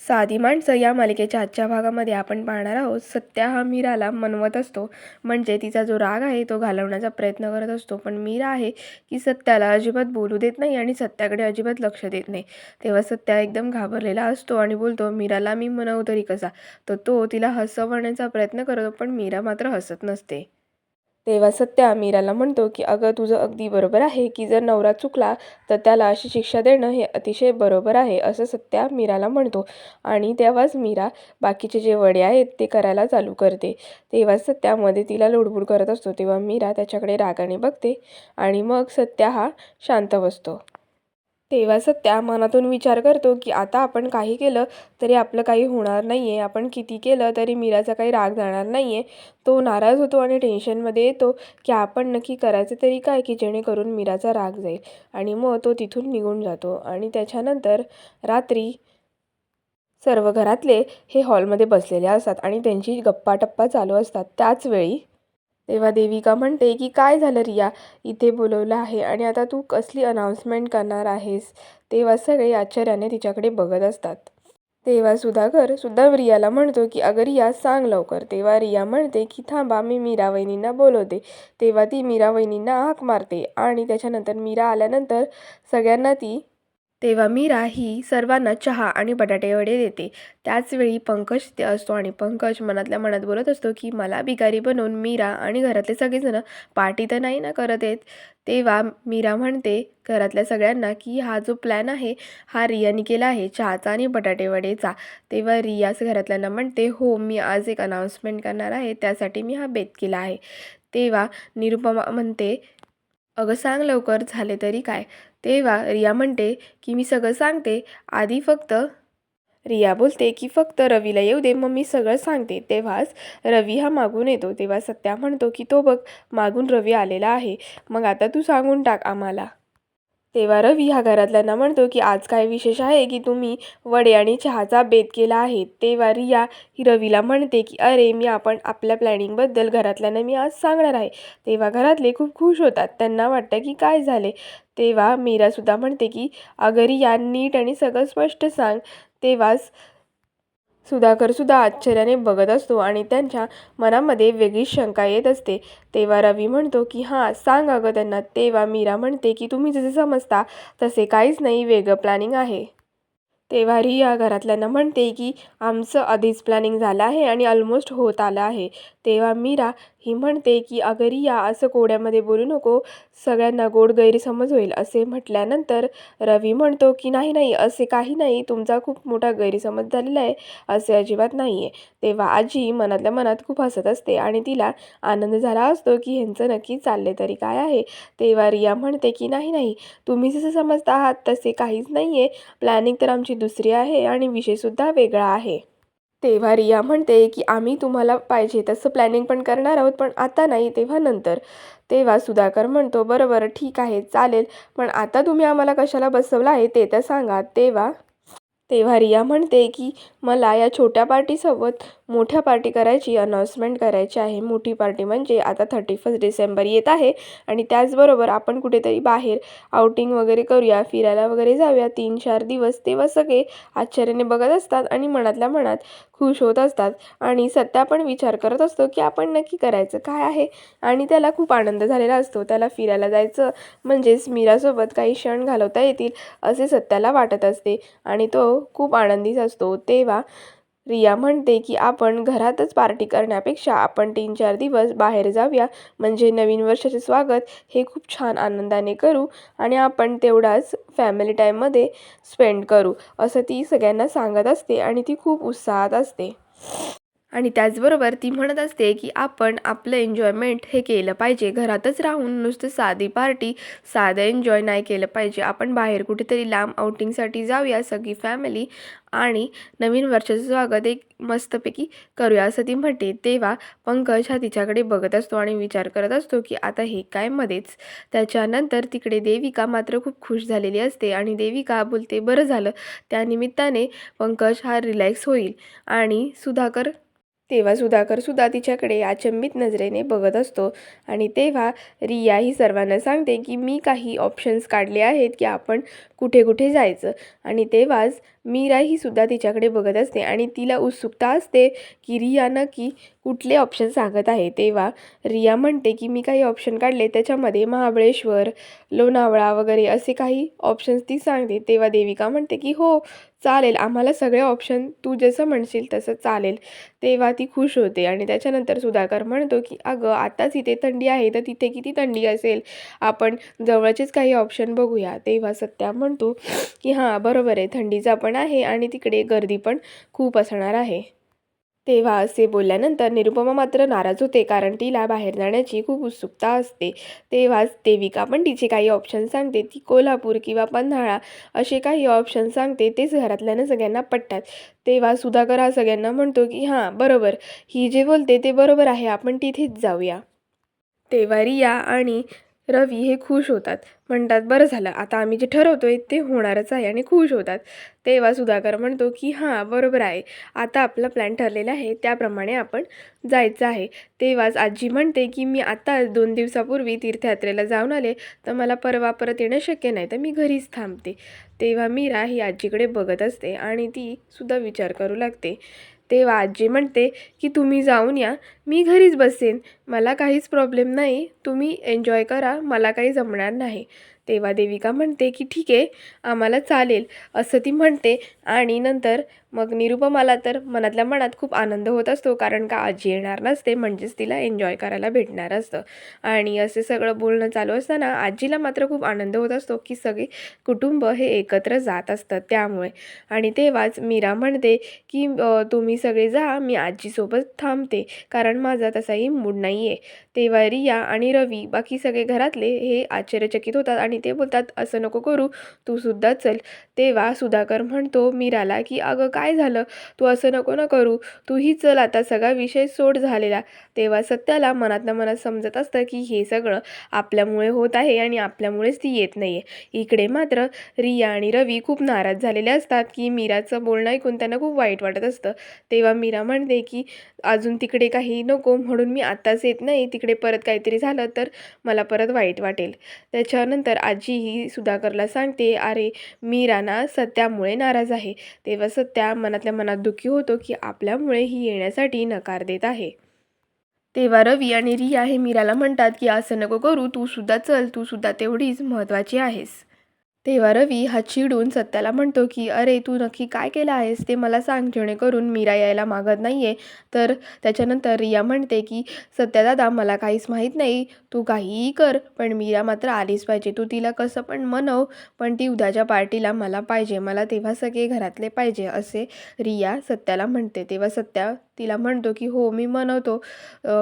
साधी माणसं या मालिकेच्या आजच्या भागामध्ये आपण पाहणार आहोत. सत्या हा मीराला मनवत असतो. म्हणजे तिचा जो राग आहे तो घालवण्याचा प्रयत्न करत असतो. पण मीरा आहे की सत्याला अजिबात बोलू देत नाही आणि सत्याकडे अजिबात लक्ष देत नाही. तेव्हा सत्या एकदम घाबरलेला असतो आणि बोलतो मीराला मी मनवू तरी कसा? तर तो तिला हसवण्याचा प्रयत्न करतो पण मीरा मात्र हसत नसते. तेव्हा सत्या मीराला म्हणतो की अगं तुझं अगदी बरोबर आहे की जर नवरा चुकला तर त्याला अशी शिक्षा देणं हे अतिशय बरोबर आहे असं सत्या मीराला म्हणतो. आणि तेव्हाच मीरा बाकीचे जे वडे आहेत ते करायला चालू करते. तेव्हा सत्यामध्ये तिला लुडबुड करत असतो. तेव्हा मीरा त्याच्याकडे रागाने बघते आणि मग सत्या हा शांत बसतो. तेव्हा सत्या मनातून विचार करतो की आता आपण काही केलं तरी आपलं काही होणार नाही आहे आपण किती केलं तरी मीराचा काही राग जाणार नाही आहे तो नाराज होतो आणि टेन्शनमध्ये येतो की आपण नक्की करायचं तरी काय की जेणेकरून मीराचा राग जाईल. आणि मग तो तिथून निघून जातो. आणि त्याच्यानंतर रात्री सर्व घरातले हे हॉलमध्ये बसलेले असतात आणि त्यांची गप्पाटप्पा चालू असतात. त्याचवेळी तेव्हा देविका म्हणते की काय झालं रिया? इथे बोलवलं आहे आणि आता तू कसली अनाऊन्समेंट करणार आहेस? तेव्हा सगळे आश्चर्याने तिच्याकडे बघत असतात. तेव्हा सुधाकर सुद्धा रियाला म्हणतो की अगं रिया सांग लवकर. तेव्हा रिया म्हणते की थांबा मी मीरा वहिनींना बोलवते. तेव्हा ती मीरा वहिनींना हाक मारते आणि त्याच्यानंतर मीरा आल्यानंतर सगळ्यांना ती तेव्हा मीरा ही सर्वांना चहा आणि बटाटेवडे देते. त्याचवेळी पंकज तिथे असतो आणि पंकज मनातल्या मनात बोलत असतो की मला भिकारी बनवून मीरा आणि घरातले सगळेजण पार्टी तर नाही ना करत आहेत तेव्हा मीरा म्हणते घरातल्या सगळ्यांना की हा जो प्लॅन आहे हा रियाने केला आहे चहाचा आणि बटाटेवडेचा तेव्हा रियास घरातल्यांना म्हणते हो मी आज एक अनाऊन्समेंट करणार आहे त्यासाठी मी हा बेत केला आहे. तेव्हा निरुपमा म्हणते अगं सांग लवकर झाले तरी काय? तेव्हा रिया म्हणते की मी सगळं सांगते. आधी फक्त रिया बोलते की फक्त रवीला येऊ दे मग मी सगळं सांगते. तेव्हाच रवी हा मागून येतो. तेव्हा सत्या म्हणतो की तो बघ मागून रवी आलेला आहे. मग आता तू सांगून टाक आम्हाला. तेव्हा रवी हा घरातल्यांना म्हणतो की आज काय विशेष आहे की तुम्ही वडे आणि चहाचा बेत केला आहे. तेव्हा रिया ही रवीला म्हणते की अरे मी आपण आपल्या प्लॅनिंगबद्दल घरातल्यांना मी आज सांगणार आहे. तेव्हा घरातले खूप खुश होतात. त्यांना वाटतं की काय झाले? तेव्हा मीरासुद्धा म्हणते की अगं रिया नीट आणि सगळं स्पष्ट सांग. तेव्हाच सुधाकरसुद्धा आश्चर्याने बघत असतो आणि त्यांच्या मनामध्ये वेगळीच शंका येत असते. तेव्हा रवी म्हणतो की हां सांग अगं त्यांना. तेव्हा मीरा म्हणते की तुम्ही जसे समजता तसे काहीच नाही. वेगळं प्लॅनिंग आहे. तेव्हा रिया घरातल्यांना म्हणते की आमचं आधीच प्लॅनिंग झालं आहे आणि ऑलमोस्ट होत आलं आहे. तेव्हा मीरा ही म्हणते की अगं रिया असं कोड्यामध्ये बोलू नको. सगळ्यांना गोड गैरसमज होईल असे म्हटल्यानंतर रवी म्हणतो की नाही नाही असे काही नाही. तुमचा खूप मोठा गैरसमज झालेला आहे. असे अजिबात नाही आहे तेव्हा आजी मनातल्या मनात खूप हसत असते आणि तिला आनंद झाला असतो की ह्यांचं नक्की चालले तरी काय आहे? तेव्हा रिया म्हणते की नाही नाही. तुम्ही जसं समजता आहात तसे काहीच नाही आहे प्लॅनिंग तर आमची दुसरी आहे आणि विषयसुद्धा वेगळा आहे. तेव्हा रिया म्हणते की आम्ही तुम्हाला पाहिजे तसं प्लॅनिंग पण करणार आहोत पण आता नाही तेव्हा नंतर. तेव्हा सुधाकर म्हणतो बरं बरं ठीक आहे चालेल पण आता तुम्ही आम्हाला कशाला बसवलं आहे ते तर सांगा. तेव्हा तेव्हा रिया म्हणते की मला या छोट्या पार्टीसोबत मोठ्या पार्टी करायची अनाऊन्समेंट करायची आहे. मोठी पार्टी म्हणजे आता थर्टी फर्स्ट डिसेंबर येत आहे आणि त्याचबरोबर आपण कुठेतरी बाहेर आउटिंग वगैरे करूया फिरायला वगैरे जाऊया. तीन चार दिवस तेव्हा सगळे आश्चर्याने बघत असतात आणि मनातल्या मनात खुश होत असतात आणि सत्या पण विचार करत असतो की आपण नक्की करायचं काय आहे? आणि त्याला खूप आनंद झालेला असतो. त्याला फिरायला जायचं म्हणजेच मीरासोबत काही क्षण घालवता येतील असे सत्याला वाटत असते आणि तो खूप आनंदीच असतो. तेव्हा रिया म्हणते की आपण घरातच पार्टी करण्यापेक्षा आपण तीन चार दिवस बाहेर जाऊया. म्हणजे नवीन वर्षाचे स्वागत हे खूप छान आनंदाने करू आणि आपण तेवढाच फॅमिली टाईममध्ये स्पेंड करू असं ती सगळ्यांना सांगत असते आणि ती खूप उत्साहात असते. आणि त्याचबरोबर ती म्हणत असते की आपण आपलं एन्जॉयमेंट हे केलं पाहिजे. घरातच राहून नुसतं साधी पार्टी साधं एन्जॉय नाही केलं पाहिजे. आपण बाहेर कुठेतरी लांब आउटिंगसाठी जाऊया सगळी फॅमिली आणि नवीन वर्षाचं स्वागत एक मस्तपैकी करूया. असं ती म्हणते. तेव्हा पंकज हा तिच्याकडे बघत असतो आणि विचार करत असतो की आता हे काय मध्येच? त्याच्यानंतर तिकडे देविका मात्र खूप खुश झालेली असते आणि देविका बोलते बरं झालं. त्यानिमित्ताने पंकज हा रिलॅक्स होईल. आणि सुधाकर तेव्हा सुधाकरसुद्धा तिच्याकडे अचंबित नजरेने बघत असतो. आणि तेव्हा रिया ही सर्वांना सांगते की मी काही ऑप्शन्स काढले आहेत की आपण कुठे कुठे जायचं. आणि तेव्हाच मीरा ही सुद्धा तिच्याकडे बघत असते. आणि तिला उत्सुकता असते की रिया नक्की कुठले ऑप्शन सांगत आहे? तेव्हा रिया म्हणते की मी काही ऑप्शन काढले त्याच्यामध्ये महाबळेश्वर लोणावळा वगैरे असे काही ऑप्शन्स ती सांगते. तेव्हा देविका म्हणते की हो चालेल आम्हाला सगळे ऑप्शन तू जसं म्हणशील तसं चालेल. तेव्हा ती खुश होते आणि त्याच्यानंतर सुधाकर म्हणतो की अगं आताच इथे थंडी आहे तर तिथे किती थंडी असेल? आपण जवळचेच काही ऑप्शन बघूया. तेव्हा सत्या म्हणतो की हां बरोबर आहे थंडीचा पण आहे आणि तिकडे गर्दी पण खूप असणार आहे. तेव्हा असे बोलल्यानंतर निरुपमा मात्र नाराज होते कारण तिला बाहेर जाण्याची खूप उत्सुकता असते. तेव्हाच देविका पण तिचे काही ऑप्शन सांगते. ती कोल्हापूर किंवा पन्हाळा असे काही ऑप्शन सांगते. तेच घरातल्यानं सगळ्यांना पटतात. तेव्हा सुधाकर हा सगळ्यांना म्हणतो की हां बरोबर. ही जे बोलते ते बरोबर आहे. आपण तिथेच जाऊया. तेव्हा रिया आणि रवी हे खुश होतात. म्हणतात बरं झालं आता आम्ही जे ठरवतो आहे ते होणारच आहे आणि खुश होतात. तेव्हा सुधाकर म्हणतो की हां बरोबर आहे. आता आपला प्लॅन ठरलेला आहे त्याप्रमाणे आपण जायचं आहे. तेव्हाच आजी म्हणते की मी आता दोन दिवसापूर्वी तीर्थयात्रेला जाऊन आले तर मला परवा परत येणं शक्य नाही तर मी घरीच थांबते. तेव्हा मीरा ही आजीकडे बघत असते आणि ती सुद्धा विचार करू लागते. तेव्हा आजी म्हणते की तुम्ही जाऊन या मी घरीच बसेन. मला काहीच प्रॉब्लेम नाही तुम्ही एन्जॉय करा मला काही जमणार नाही. तेव्हा देविका म्हणते की ठीक आहे आम्हाला चालेल असं ती म्हणते. आणि नंतर मग निरुपमाला तर मनातल्या मनात खूप आनंद होत असतो कारण का आजी येणार नसते म्हणजेच तिला एन्जॉय करायला भेटणार असतं. आणि असे सगळं बोलणं चालू असताना आजीला मात्र खूप आनंद होत असतो की सगळे कुटुंब हे एकत्र जात असतं त्यामुळे. आणि तेव्हाच मीरा म्हणते की तुम्ही सगळे जा मी आजीसोबत थांबते कारण माझा तसाही मूड नाही आहे तेव्हा रिया आणि रवी बाकी सगळे घरातले हे आश्चर्यचकित होतात आणि ते बोलतात असं नको करू तू सुद्धा चल. तेव्हा सुधाकर म्हणतो मीराला की अगं काय काय झालं? तू असं नको ना करू. तूही चल आता सगळा विषय सोड झालेला. तेव्हा सत्याला मनातल्या मनात समजत असतं की हे सगळं आपल्यामुळे होत आहे आणि आपल्यामुळेच ती येत नाही आहे इकडे मात्र रिया आणि रवी खूप नाराज झालेले असतात की मीराचं बोलणं ऐकून त्यांना खूप वाईट वाटत असतं. तेव्हा मीरा म्हणते की अजून तिकडे काही नको म्हणून मी आत्ताच येत नाही. तिकडे परत काहीतरी झालं तर मला परत वाईट वाटेल. त्याच्यानंतर आजी ही सुधाकरला सांगते अरे मीरा ना सत्यामुळे नाराज आहे. तेव्हा सत्या मनातल्या मनात दुःखी होतो की आपल्यामुळे ही येण्यासाठी नकार देत आहे. तेव्हा रवी आणि रिया हे मीराला म्हणतात की असं नको करू तू सुद्धा चल तू सुद्धा तेवढीच महत्त्वाची आहेस. तेव्हा रवी हा चिडून सत्याला म्हणतो की अरे तू नक्की काय केलं आहेस? ते मला सांग जेणेकरून मीरा यायला मागत नाही आहे तर त्याच्यानंतर रिया म्हणते की सत्यादादा मला काहीच माहीत नाही. तू काहीही कर पण मीरा मात्र आलीच पाहिजे. तू तिला कसं पण मनव पण ती उद्याच्या पार्टीला मला पाहिजे. मला तेव्हा सगळे घरातले पाहिजे असे रिया सत्याला म्हणते. तेव्हा सत्या तिला म्हणतो की हो मी मनवतो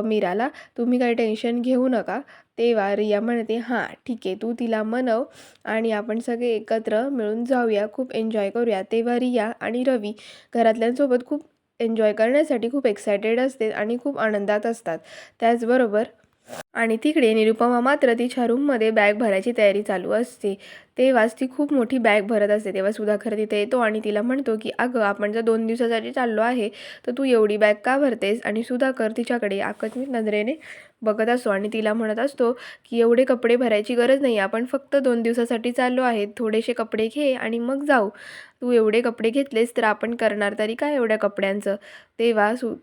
मीराला. तुम्ही काही टेन्शन घेऊ नका. तेव्हा रिया म्हणते हां ठीक आहे तू तिला म्हणव आणि आपण सगळे एकत्र मिळून जाऊया खूप एन्जॉय करूया. तेव्हा रिया आणि रवी घरातल्यांसोबत खूप एन्जॉय करण्यासाठी खूप एक्सायटेड असते आणि खूप आनंदात असतात. त्याचबरोबर आणि तिकडे निरुपमा मात्र तिच्या रूममध्ये बॅग भरायची तयारी चालू असते. तेव्हाच ती खूप मोठी बॅग भरत असते. तेव्हा सुधाकर तिथे येतो आणि तिला म्हणतो की अगं आपण जर दोन दिवसासाठी चाललो आहे तर तू एवढी बॅग का भरतेस? आणि सुधाकर तिच्याकडे आकस्मिक नजरेने बघत असतो आणि तिला म्हणत असतो की एवढे कपडे भरायची गरज नाही आपण फक्त दोन दिवसासाठी चाललो आहे थोडेसे कपडे घे आणि मग जाऊ. तू एवढे कपडे घेतलेस तर आपण करणार तरी काय एवढ्या कपड्यांचं? तेव्हा सु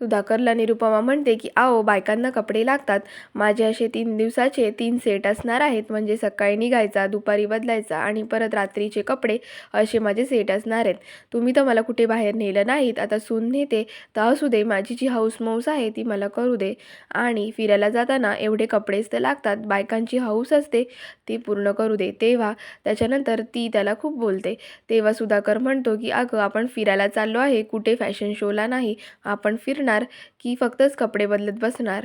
सुधाकरला निरुपमा म्हणते की आओ बायकांना कपडे लागतात. माझे असे तीन दिवसाचे तीन सेट असणार आहेत. म्हणजे सकाळी निघायचा दुपारी बदलायचा आणि परत रात्रीचे कपडे असे माझे सेट असणार आहेत. तुम्ही तर मला कुठे बाहेर नेलं नाहीत. आता सून नेते तर असू दे. माझी जी हाऊस मौस आहे ती मला करू दे. आणि फिरायला जाताना एवढे कपडेच तर लागतात. बायकांची हाऊस असते ती पूर्ण करू दे. तेव्हा त्याच्यानंतर ती त्याला खूप बोलते. तेव्हा सुधाकर म्हणतो की अगं आपण फिरायला चाललो आहे. कुठे फॅशन शोला नाही. आपण फिरणं फिरणार की फक्तच कपडे बदलत बसणार.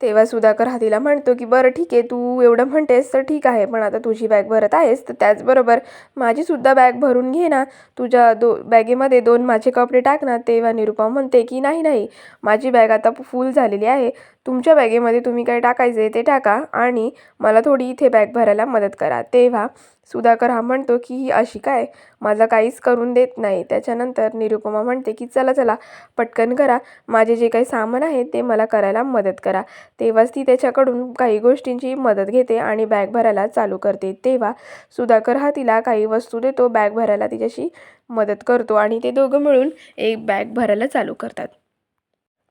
तेव्हा सुधाकर हातीला म्हणतो की बरं ठीक आहे तू एवढं म्हणतेस तर ठीक आहे पण आता तुझी बॅग भरत आहेस तर त्याचबरोबर माझीसुद्धा बॅग भरून घे ना. तुझ्या दो बॅगेमध्ये दोन माझे कपडे टाक ना. तेव्हा निरुपा म्हणते की नाही नाही माझी बॅग आता फुल झालेली आहे. तुमच्या बॅगेमध्ये तुम्ही काय टाकायचे ते टाका आणि मला थोडी इथे बॅग भरायला मदत करा. तेव्हा सुधाकर हा म्हणतो की ही अशी काय? माझं काहीच करून देत नाही. त्याच्यानंतर निरुपमा म्हणते की चला चला पटकन करा. माझे जे काही सामान आहे ते मला करायला मदत करा. तेव्हाच ती त्याच्याकडून काही गोष्टींची मदत घेते आणि बॅग भरायला चालू करते. तेव्हा सुधाकर हा तिला काही वस्तू देतो. बॅग भरायला तिच्याशी मदत करतो आणि ते दोघं मिळून एक बॅग भरायला चालू करतात.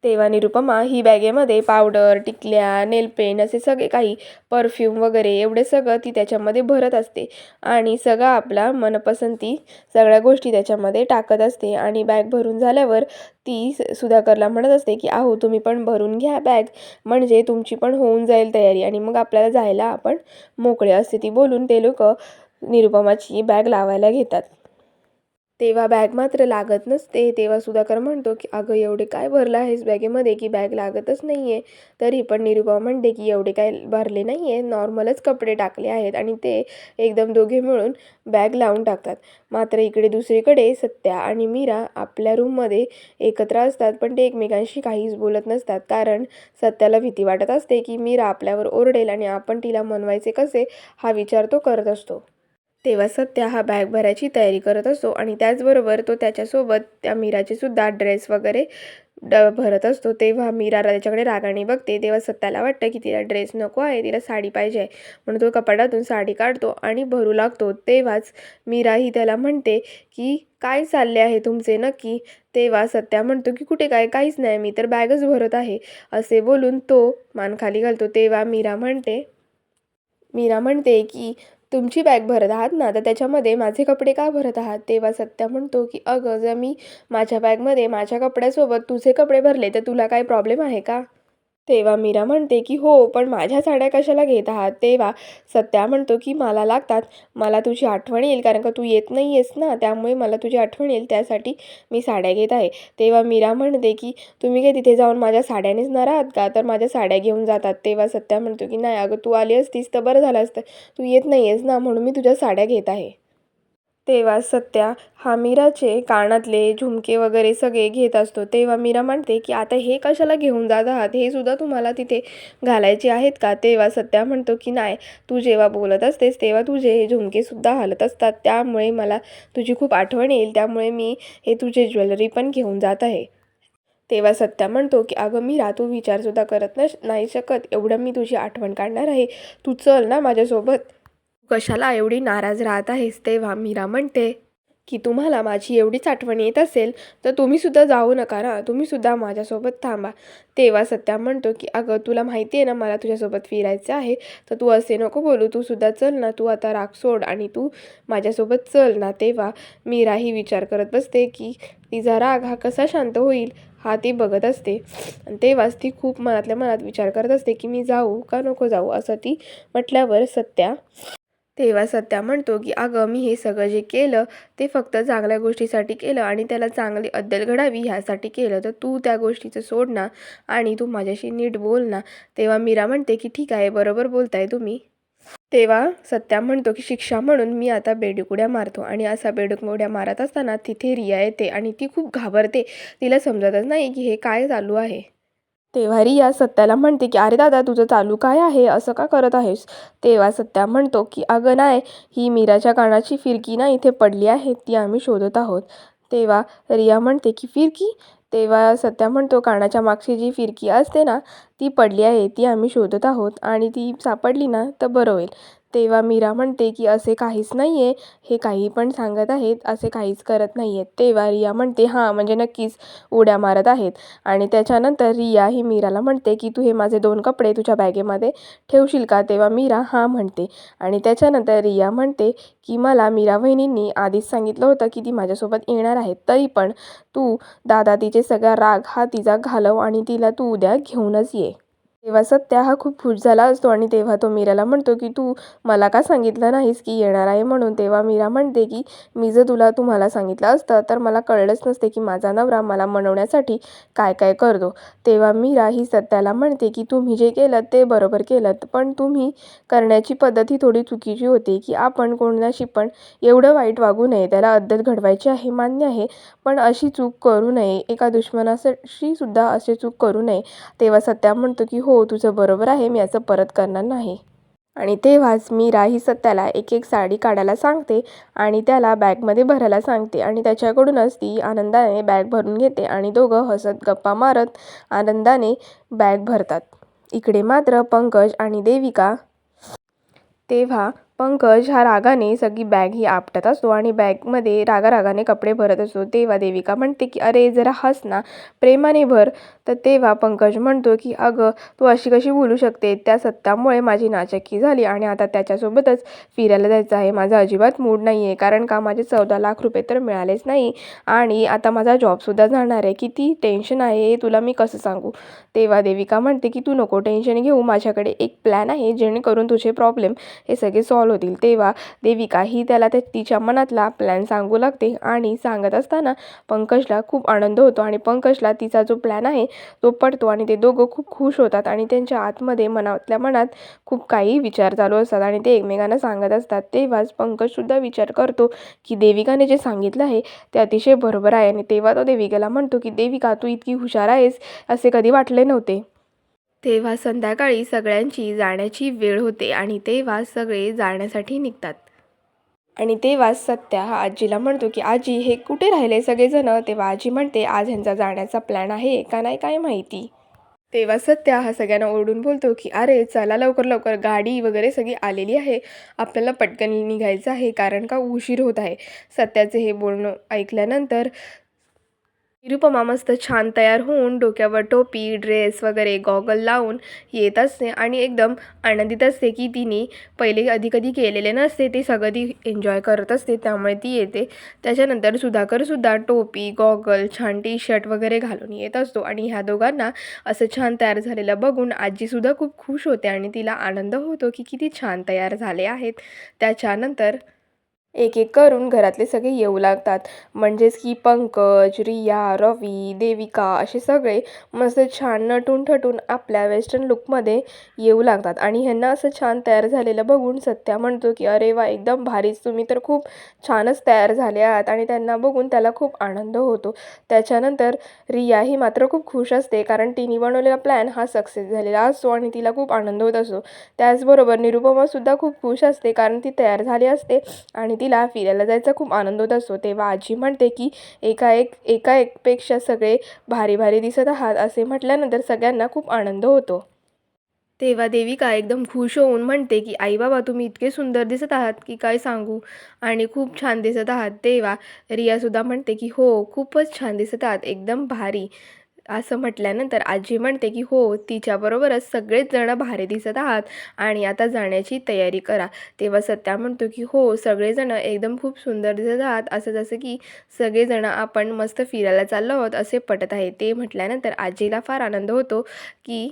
तेव्हा निरुपमा ही बॅगेमध्ये पावडर टिकल्या नेलपेन असे सगळे काही परफ्यूम वगैरे एवढे सगळं ती त्याच्यामध्ये भरत असते. आणि सगळं आपला मनपसंती सगळ्या गोष्टी त्याच्यामध्ये टाकत असते. आणि बॅग भरून झाल्यावर ती स- सुधाकरला म्हणत असते की आहो तुम्ही पण भरून घ्या बॅग. म्हणजे तुमची पण होऊन जाईल तयारी. आणि मग आपल्याला जायला आपण मोकळे असते. ती बोलून ते लोक निरुपमाची बॅग लावायला घेतात. तेव्हा बॅग मात्र लागत नसते. तेव्हा सुधाकर म्हणतो की अगं एवढे काय भरलं आहेस बॅगेमध्ये की बॅग लागतच नाही आहे तरी पण निरुपमा म्हणते की एवढे काय भरले नाही आहे नॉर्मलच कपडे टाकले आहेत आणि ते एकदम दोघे मिळून बॅग लावून टाकतात. मात्र इकडे दुसरीकडे सत्या आणि मीरा आपल्या रूममध्ये एकत्र असतात पण ते एकमेकांशी काहीच बोलत नसतात. कारण सत्याला भीती वाटत असते की मीरा आपल्यावर ओरडेल आणि आपण तिला मनवायचे कसे हा विचार तो करत असतो. तेव्हा सत्या हा बॅग भरायची तयारी करत असतो आणि त्याचबरोबर तो त्याच्यासोबत त्या मीराचेसुद्धा ड्रेस वगैरे ड भरत असतो. तेव्हा मीरा त्याच्याकडे रागाने बघते. तेव्हा सत्याला वाटतं की तिला ड्रेस नको आहे तिला साडी पाहिजे आहे. म्हणून तो कपाटातून साडी काढतो आणि भरू लागतो. तेव्हाच मीरा ही त्याला म्हणते की काय चालले आहे तुमचे नक्की? तेव्हा सत्या म्हणतो की कुठे काय? काहीच नाही. मी तर बॅगच भरत आहे. असे बोलून तो मान खाली घालतो. तेव्हा मीरा म्हणते मीरा म्हणते की तुमची बॅग भरत आहात ना? तर त्याच्यामध्ये माझे कपडे का भरत आहात? तेव्हा सत्या म्हणतो की अगं जर मी माझ्या बॅगमध्ये माझ्या कपड्यासोबत तुझे कपडे भरले तर तुला काय प्रॉब्लेम आहे का? तेव्हा मीरा म्हणते की हो पण माझ्या साड्या कशाला घेत आहात? तेव्हा सत्या म्हणतो की मला लागतात. मला तुझी आठवण येईल कारण का तू येत नाही आहेस ना त्यामुळे मला तुझी आठवण येईल त्यासाठी मी साड्या घेत आहे. तेव्हा मीरा म्हणते की तुम्ही काय तिथे जाऊन माझ्या साड्यानेच न राहत का? तर माझ्या साड्या घेऊन जातात. तेव्हा सत्या म्हणतो की नाही अगं तू आली असतीस तर बरं झालं असतं. तू येत नाही आहेस ना म्हणून मी तुझ्या साड्या घेत आहे. तेव्हा सत्या हा मीराचे कानातले झुमके वगैरे सगळे घेत असतो. तेव्हा मीरा म्हणते की आता हे कशाला घेऊन जात आहात? हे सुद्धा तुम्हाला तिथे घालायचे आहेत का? तेव्हा सत्या म्हणतो की नाही तू जेव्हा बोलत असतेस तेव्हा तुझे हे झुमकेसुद्धा हलत असतात. त्यामुळे मला तुझी खूप आठवण येईल. त्यामुळे मी हे तुझे ज्वेलरी पण घेऊन जात आहे. तेव्हा सत्या म्हणतो की अगं मीरा तू विचारसुद्धा करत नस नाही शकत. एवढं मी तुझी आठवण काढणार आहे. तू चल ना माझ्यासोबत. कशाला एवढी नाराज राहत आहेस तेव्हा? मीरा म्हणते की तुम्हाला माझी एवढीच आठवण येत असेल तर तुम्हीसुद्धा जाऊ नका ना. तुम्हीसुद्धा माझ्यासोबत थांबा. तेव्हा सत्या म्हणतो की अगं तुला माहिती आहे ना मला तुझ्यासोबत फिरायचं आहे तर तू असे नको बोलू. तू सुद्धा चल ना. तू आता राग सोड आणि तू माझ्यासोबत चल ना. तेव्हा मीराही विचार करत बसते की तिचा राग हा कसा शांत होईल हा ती बघत असते. आणि तेव्हाच ती खूप मनातल्या मनात विचार करत असते की मी जाऊ का नको जाऊ? असं ती म्हटल्यावर सत्या तेव्हा सत्या म्हणतो की अगं मी हे सगळं जे केलं ते फक्त चांगल्या गोष्टीसाठी केलं आणि त्याला चांगली अद्दल घडावी ह्यासाठी केलं. तर तू त्या गोष्टीचं सोड ना आणि तू माझ्याशी नीट बोल ना. तेव्हा मीरा म्हणते की ठीक आहे बरोबर बोलताय तुम्ही. तेव्हा सत्या म्हणतो की शिक्षा म्हणून मी आता बेडूक उड्या मारतो आणि असा बेडूक उड्या मारत असताना तिथे रिया येते आणि ती खूप घाबरते. तिला समजतच नाही की हे काय चालू आहे. तेव्हा रिया सत्याला म्हणते की अरे दादा तुझं चालू काय आहे? असं का करत आहेस? तेव्हा सत्या म्हणतो की अगं नाही ही मीराच्या कानाची फिरकी ना इथे पडली आहे ती आम्ही शोधत आहोत. तेव्हा रिया म्हणते की फिरकी? तेव्हा सत्या म्हणतो कानाच्या मागची जी फिरकी असते ना ती पडली आहे ती आम्ही शोधत आहोत आणि ती सापडली ना तर बरं होईल. तेव्हा मीरा म्हणते की असे काहीच नाही आहे हे काही पण सांगत आहेत. असे काहीच करत नाही आहेत तेव्हा रिया म्हणते हां म्हणजे नक्कीच उड्या मारत आहेत. आणि त्याच्यानंतर रिया ही मीराला म्हणते की तू हे माझे दोन कपडे तुझ्या बॅगेमध्ये ठेवशील का? तेव्हा मीरा हां म्हणते. आणि त्याच्यानंतर रिया म्हणते की मला मीरा वहिनींनी आधीच सांगितलं होतं की ती माझ्यासोबत येणार आहेत. तरी पण तू दादा तिचे सगळा राग हा तिचा घालव आणि तिला तू उद्या घेऊनच ये. तेव्हा सत्या हा खूप खुश झाला असतो आणि तेव्हा तो मीराला म्हणतो की तू मला का सांगितलं नाहीस की येणार आहे म्हणून? तेव्हा मीरा म्हणते की मी जर तुला तुम्हाला सांगितलं असतं तर मला कळलंच नसते की माझा नवरा मला मनवण्यासाठी काय काय करतो. तेव्हा मीरा ही सत्याला म्हणते की तुम्ही जे केलं ते बरोबर केलं पण तुम्ही करण्याची पद्धत ही थोडी चुकीची होती की आपण कोणाशी पण एवढं वाईट वागू नये. त्याला अद्दत घडवायची आहे मान्य आहे पण अशी चूक करू नये. एका दुश्मनाशी सुद्धा अशी चूक करू नये. तेव्हा सत्या म्हणतो की हो, हो तुझं बरोबर आहे मी असं परत करणार नाही. आणि तेव्हाच मी राही सत्याला एक एक साडी काढायला सांगते आणि त्याला बॅगमध्ये भरायला सांगते आणि त्याच्याकडूनच ती आनंदाने बॅग भरून घेते आणि दोघं हसत गप्पा मारत आनंदाने बॅग भरतात. इकडे मात्र पंकज आणि देविका तेव्हा पंकज हा रागाने सगळी बॅग ही आपटत असतो आणि बॅगमध्ये रागारागाने कपडे भरत असतो. तेव्हा देविका म्हणते की अरे जरा हस ना प्रेमाने भर. तर तेव्हा पंकज म्हणतो की अगं तू अशी कशी बोलू शकते? त्या सत्यामुळे माझी नाचक्की झाली आणि आता त्याच्यासोबतच फिरायला जायचं आहे. माझा अजिबात मूड नाही आहे कारण का? माझे चौदा लाख रुपये तर मिळालेच नाही आणि आता माझा जॉबसुद्धा जाणार आहे. किती टेन्शन आहे हे तुला मी कसं सांगू? तेव्हा देविका म्हणते की तू नको टेन्शन घेऊ. माझ्याकडे एक प्लॅन आहे जेणेकरून तुझे प्रॉब्लेम हे सगळे सॉल्व होतील. तेव्हा देविका ही त्याला त्या तिच्या मनातला प्लॅन सांगू लागते आणि सांगत असताना पंकजला खूप आनंद होतो आणि पंकजला तिचा जो प्लॅन आहे तो पडतो आणि ते दोघं खूप खुश होतात आणि त्यांच्या आतमध्ये मनातल्या मनात खूप काही विचार चालू असतात आणि ते एकमेकांना सांगत असतात. तेव्हाच पंकजसुद्धा विचार करतो की देविकाने जे सांगितलं आहे ते अतिशय बरोबर आहे आणि तेव्हा तो देविकेला म्हणतो की देविका तू इतकी हुशार आहेस असे कधी वाटले नव्हते. तेव्हा संध्याकाळी सगळ्यांची जाण्याची वेळ होते आणि तेव्हा सगळे जाण्यासाठी निघतात. आणि तेव्हा सत्या हा आजीला म्हणतो की आजी हे कुठे राहिले सगळेजण? तेव्हा आजी म्हणते आज ह्यांचा जाण्याचा प्लॅन आहे का नाही काय माहिती? तेव्हा सत्या हा सगळ्यांना ओरडून बोलतो की अरे चला लवकर लवकर गाडी वगैरे सगळी आलेली आहे. आपल्याला पटकन निघायचं आहे कारण का उशीर होत आहे. सत्याचे हे बोलणं ऐकल्यानंतर निरुपमा मस्त छान तयार होऊन डोक्यावर टोपी ड्रेस वगैरे गॉगल लावून येत असते आणि एकदम आनंदित असते की तिने पहिले कधी कधी केलेले नसते ते सगळं ती एन्जॉय करत असते त्यामुळे ती येते. त्याच्यानंतर सुधाकरसुद्धा टोपी गॉगल छान टी शर्ट वगैरे घालून येत असतो आणि ह्या दोघांना असं छान तयार झालेलं बघून आजीसुद्धा खूप खुश होते आणि तिला आनंद होतो की किती छान तयार झाले आहेत. त्याच्यानंतर एक एक करून घरातले सगळे येऊ लागतात. म्हणजेच की पंकज रिया रवी देविका असे सगळे मस्त छान नटून ठटून आपल्या वेस्टर्न लुकमध्ये येऊ लागतात. आणि ह्यांना असं छान तयार झालेलं बघून सत्या म्हणतो की अरे वा एकदम भारीच. तुम्ही तर खूप छानच तयार झाले आहात. आणि त्यांना बघून त्याला खूप आनंद होतो. त्याच्यानंतर रिया ही मात्र खूप खुश असते कारण तिने बनवलेला प्लॅन हा सक्सेस झालेला असतो आणि तिला खूप आनंद होत असतो. त्याचबरोबर निरुपमासुद्धा खूप खुश असते कारण ती तयार झाली असते आणि ती तिला फिरायला जायचा खूप आनंद होत असतो. तेव्हा आजी म्हणते की एका एक एका एकपेक्षा सगळे भारी भारी दिसत आहात असे म्हटल्यानंतर सगळ्यांना खूप आनंद होतो. तेव्हा देविका एकदम खुश होऊन म्हणते की आई बाबा तुम्ही इतके सुंदर दिसत आहात की काय सांगू? आणि खूप छान दिसत आहात. तेव्हा रियासुद्धा म्हणते की हो खूपच छान दिसत आहात एकदम भारी. असं म्हटल्यानंतर आजी म्हणते की हो तिच्याबरोबरच सगळेच जण भारी दिसत आहात आणि आता जाण्याची तयारी करा. तेव्हा सत्या म्हणतो की हो सगळेजण एकदम खूप सुंदर दिसत आहात. असं जसं की सगळेजण आपण मस्त फिरायला चाललो आहोत असे पटत आहे. ते म्हटल्यानंतर आजीला फार आनंद होतो की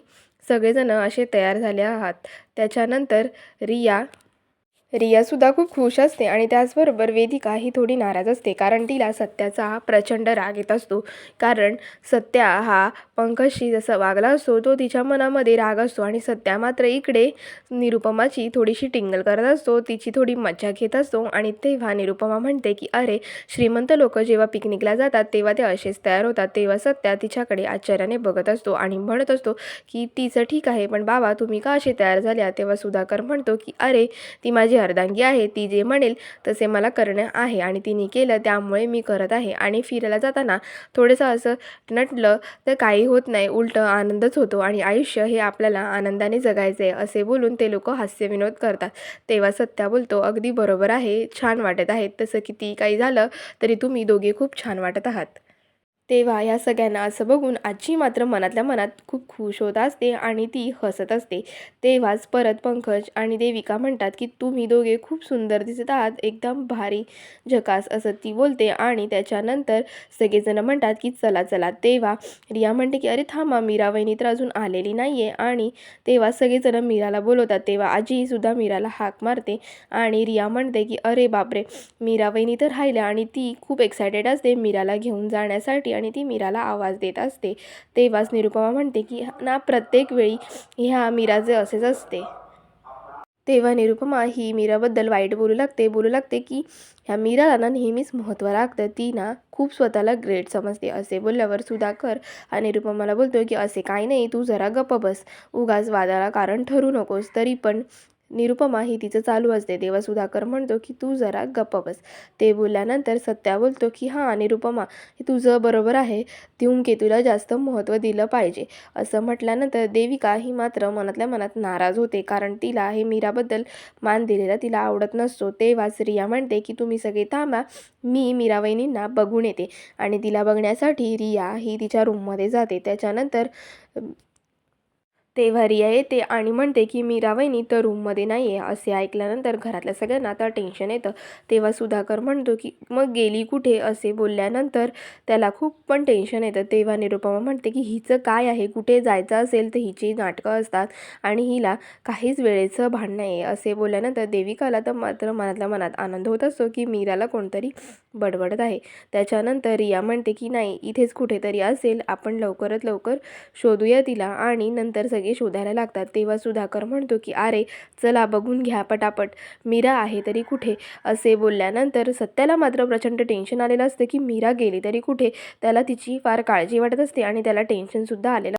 सगळेजण असे तयार झाले आहात. त्याच्यानंतर रिया रियासुद्धा खूप खुश असते आणि त्याचबरोबर वेदिका ही थोडी नाराज असते कारण तिला सत्याचा प्रचंड राग येत असतो. कारण सत्या हा पंकजशी जसं वागला असतो तो तिच्या मनामध्ये राग असतो आणि सत्या मात्र इकडे निरुपमाची थोडीशी टिंगल करत असतो तिची थोडी मज्जा घेत असतो आणि तेव्हा निरुपमा म्हणते की अरे श्रीमंत लोक जेव्हा पिकनिकला जातात तेव्हा ते असेच तयार होतात. तेव्हा सत्या तिच्याकडे आश्चर्याने बघत असतो आणि म्हणत असतो की तिचं ठीक आहे पण बाबा तुम्ही का असे तयार झाल्या? तेव्हा सुधाकर म्हणतो की अरे ती माझी अर्धांगी आहे. ती जे म्हणेल तसे मला करणं आहे आणि तिने केलं त्यामुळे मी करत आहे. आणि फिरायला जाताना थोडंसं असं नटलं तर काही होत नाही. उलटं आनंदच होतो आणि आयुष्य हे आपल्याला आनंदाने जगायचं आहे असे बोलून ते लोक हास्यविनोद करतात. तेव्हा सत्या बोलतो अगदी बरोबर आहे. छान वाटत आहे. तसं किती काही झालं तरी तुम्ही दोघे खूप छान वाटत आहात. तेव्हा या सगळ्यांना असं बघून आजी मात्र मनातल्या मनात खूप खुश होत असते आणि ती हसत असते. तेव्हाच परत पंकज आणि देविका म्हणतात की तुम्ही दोघे खूप सुंदर दिसत आहात. एकदम भारी झकास असं ती बोलते आणि त्याच्यानंतर सगळेजण म्हणतात की चला चला. तेव्हा रिया म्हणते की अरे थांबा मीरा वहिनी तर अजून आलेली नाही आहे आणि तेव्हा सगळेजण मीराला बोलवतात. तेव्हा आजीसुद्धा मीराला हाक मारते आणि रिया म्हणते की अरे बापरे मीरा वहिनी तर राहिल्या आणि ती खूप एक्सायटेड असते मीराला घेऊन जाण्यासाठी आणि ती मीराला आवाज देत असते. तेव्हाच निरुपमा म्हणते की ना प्रत्येक वेळी ह्या मीराचे असेच असते. तेव्हा निरुपमा ही मीराबद्दल वाईट बोलू लागते. बोलू लागते की ह्या मीराला ना नेहमीच महत्त्व लागतं. ती ना खूप स्वतःला ग्रेट समजते. असे बोलल्यावर सुधाकर हा निरुपमाला बोलतो की असे काही नाही. तू जरा गप्प बस. उगाच वादाला कारण ठरू नकोस. तरी पण निरुपमा ही तिचं चालू असते. तेव्हा सुधाकर म्हणतो की तू जरा गप्प बस. ते बोलल्यानंतर सत्या बोलतो की हां निरुपमा हे तुझं बरोबर आहे. धूमकेतूला जास्त महत्त्व दिलं पाहिजे. असं म्हटल्यानंतर देविका ही मात्र मनातल्या मनात नाराज होते. कारण तिला हे मीराबद्दल मान दिलेला तिला आवडत नसतो. तेव्हाच रिया म्हणते की तुम्ही सगळे थांबा. मी मीरावहिनींना बघून येते. आणि तिला बघण्यासाठी रिया ही तिच्या रूममध्ये जाते. त्याच्यानंतर तेव्हा रिया येते आणि म्हणते की मीरा वहिनी तर रूममध्ये नाही आहे असे ऐकल्यानंतर घरातल्या सगळ्यांना आता टेन्शन येतं. तेव्हा सुधाकर म्हणतो की मग गेली कुठे? असे बोलल्यानंतर त्याला खूप पण टेन्शन येतं. तेव्हा निरुपमा म्हणते की हिचं काय आहे? कुठे जायचं असेल तर हिची नाटकं असतात आणि हिला काहीच वेळेचं भान नाही आहे असे बोलल्यानंतर देविकाला तर मात्र मनातल्या मनात आनंद होत असतो की मीराला कोणतरी बडबडत आहे. त्याच्यानंतर रिया म्हणते की नाही इथेच कुठेतरी असेल. आपण लवकरात लवकर शोधूया तिला आणि नंतर सगळे शोधायला लागतात. तेव्हा सुधाकर म्हणतो की अरे चला बघून घ्या पटापट. मीरा आहे तरी कुठे? असे बोलल्यानंतर सत्याला मात्र प्रचंड टेन्शन आलेलं असतं की मीरा गेली तरी कुठे? त्याला तिची फार काळजी वाटत असते आणि त्याला टेन्शनसुद्धा आलेलं